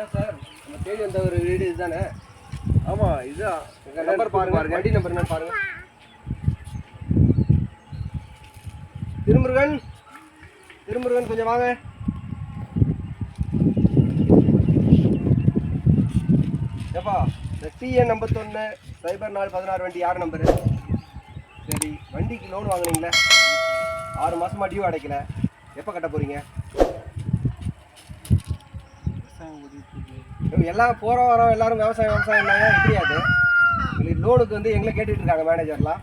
என்ன சார்? நம்ம தேடி வந்த ஒரு வீடு இதுதானே? ஆமாம் இதுதான். எங்க நம்பர் பாருங்க. வண்டி நம்பர் என்ன பாருங்க. திருமுருகன். திருமுருகன் கொஞ்சம் வாங்க. ஏப்பா இந்த டிஎன் ஐம்பத்தொன்று சைபர் நாலு பதினாறு வண்டி யார் நம்பரு சரி வண்டிக்கு லோன் வாங்குனீங்களே? ஆறு மாசமா டியூ அடைக்கல. எப்போ கட்ட போறீங்க? இவங்க எல்லாம் போற வரோம் எல்லாரும் விவசாயம் விவசாயம் எப்படியாது உங்களுக்கு லோனுக்கு வந்து எங்களை கேட்டுட்டு இருக்காங்க மேனேஜர்லாம்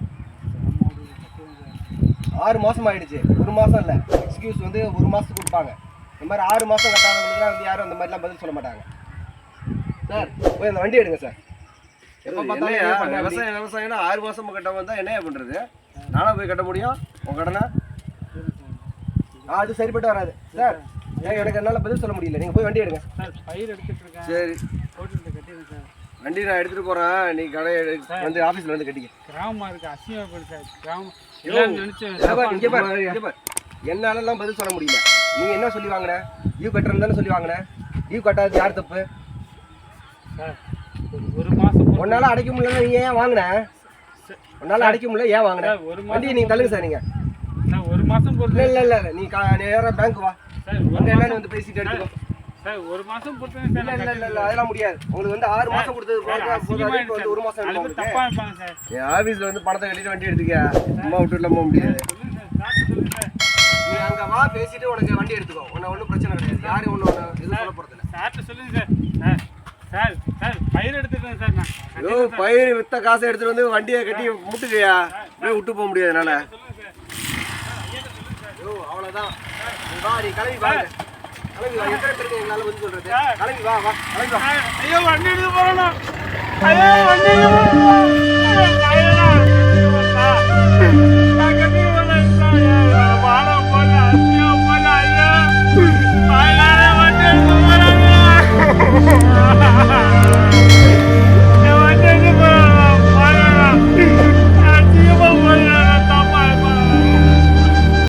ஆறு மாசம் ஆயிடுச்சு. ஒரு மாசம் இல்லை. எக்ஸ்கியூஸ் வந்து ஒரு மாசத்துக்கு கொடுப்பாங்க. இந்த மாதிரி ஆறு மாசம் கட்டாதவங்களுக்குலாம் வந்து யாரும் அந்த மாதிரிலாம் பதில் சொல்ல மாட்டாங்க. சார் போய் அந்த வண்டி எடுங்க சார். விவசாயம் விவசாயம்னா ஆறு மாசம் கட்ட வந்தா என்னையா பண்றது? நானா போய் கட்ட முடியும்? உன் கடனை? அது சரிப்பட்டு வராது. சார் எனக்கு என்னால் பதில் சொல்ல முடியல. நீங்கள் போய் வண்டி எடுங்க. சார் பயிர் எடுத்துட்டு இருக்கேன். சரி. வண்டி நான் எடுத்துட்டு போறேன். நீ கடை வந்து ஆபீஸ்ல வந்து கட்டிக்க. கிராமமா இருக்கு அசிங்கப்படு சார். கிராமம். எல்லாரும் நினைச்சு இங்க பாரு, இங்க பாரு, இங்க பாரு. என்னாலலாம் பதில் சொல்ல முடியல. நீங்க என்ன சொல்லி வாங்கின? டியூ கட்டுறேன்னு தானே சொல்லி வாங்கின? டியூ கட்டாதது யார் தப்பு? ஒரு- பொறுத்து- உன்னால அடைக்க முடியல நீ ஏன் வாங்கின? உன்னால அடைக்க முடியல ஏன் வாங்கின? ஒரு வண்டியை மாசம் நீங்க தள்ளுங்க சார் நீங்க. சார் ஒரு மாசம் இல்ல இல்ல இல்ல. நீ கா- நேரா பேங்க் வா. அங்க என்னன்னு வந்து பேசிட்டு எடுத்துக்கோ. சார் ஒரு மாசம் சார் இல்ல. அதெல்லாம் முடியாது. உங்களுக்கு வந்து ஆறு மாசம் கொடுத்தது வந்து ஒரு மாசம் தப்பா இருப்பாங்க சார். என் ஆபீஸ்ல வந்து பணத்தை கட்டிட்டு வண்டி எடுத்துக்க சும்மா விட்டுலாம் போக முடியாது. நீ அங்க வா பேசிட்டு உனக்கு வண்டி எடுத்துக்கோ. உன்ன ஒன்றும் பிரச்சனை கிடையாது. யாரும் ஒன்றும் எதுவும் சொல்ல போறது இல்ல சார்ட்ட சொல்லுங்க சார். சார் சார் சார் பயிர் சார் நான். பயிர் வித்த காசை எடுத்துட்டு வந்து வண்டியை கட்டி முட்டுக்கையா? விட்டு போக முடியாது என்னால. அவ்வளவுதான். வா நீ கிளம்பி வா. கிளம்பி வா. எத்தனை பேருக்கு எங்களால வந்து சொல்றது? கிளம்பி வா வா. கிளம்பி வா. ஐயோ வண்டி எடுத்து போறோம் ஐயோ வண்டி Ha ha ha!